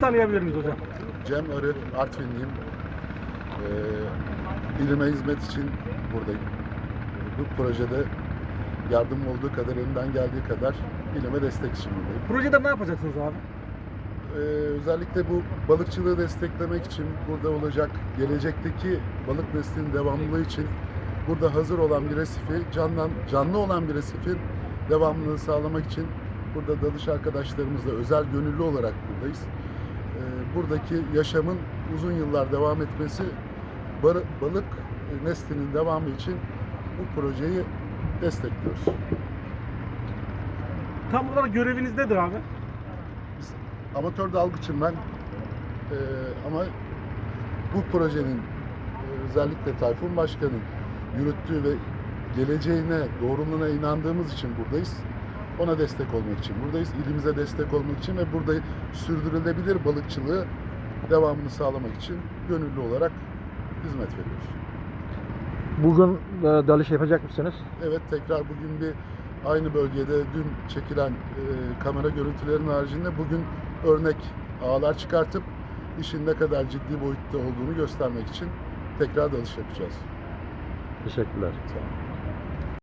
tanıyabilir miyiz hocam? Cem Arı, Artvinliyim. Ee, ilime hizmet için buradayım. Bu projede yardım olduğu kadar, elimden geldiği kadar ilime destek için buradayım. Projede ne yapacaksınız abi? Ee, özellikle bu balıkçılığı desteklemek için burada olacak gelecekteki balık neslinin devamlılığı için burada hazır olan bir resifi, canlan, canlı olan bir resifin devamlılığını sağlamak için burada dalış arkadaşlarımızla özel gönüllü olarak buradayız. Ee, buradaki yaşamın uzun yıllar devam etmesi, balık neslinin devamı için bu projeyi destekliyoruz. Tam olarak göreviniz nedir abi? amatör dalgıçım ben. Ee, ama bu projenin e, özellikle Tayfun Başkan'ın yürüttüğü ve geleceğine, doğruluğuna inandığımız için buradayız. Ona destek olmak için buradayız. İlimize destek olmak için ve burada sürdürülebilir balıkçılığı devamını sağlamak için gönüllü olarak hizmet veriyoruz. Bugün e, dalış yapacak mısınız? Evet tekrar bugün bir aynı bölgede dün çekilen e, kamera görüntülerinin haricinde bugün örnek ağlar çıkartıp işin ne kadar ciddi boyutta olduğunu göstermek için tekrar dalış yapacağız. Teşekkürler. Olun.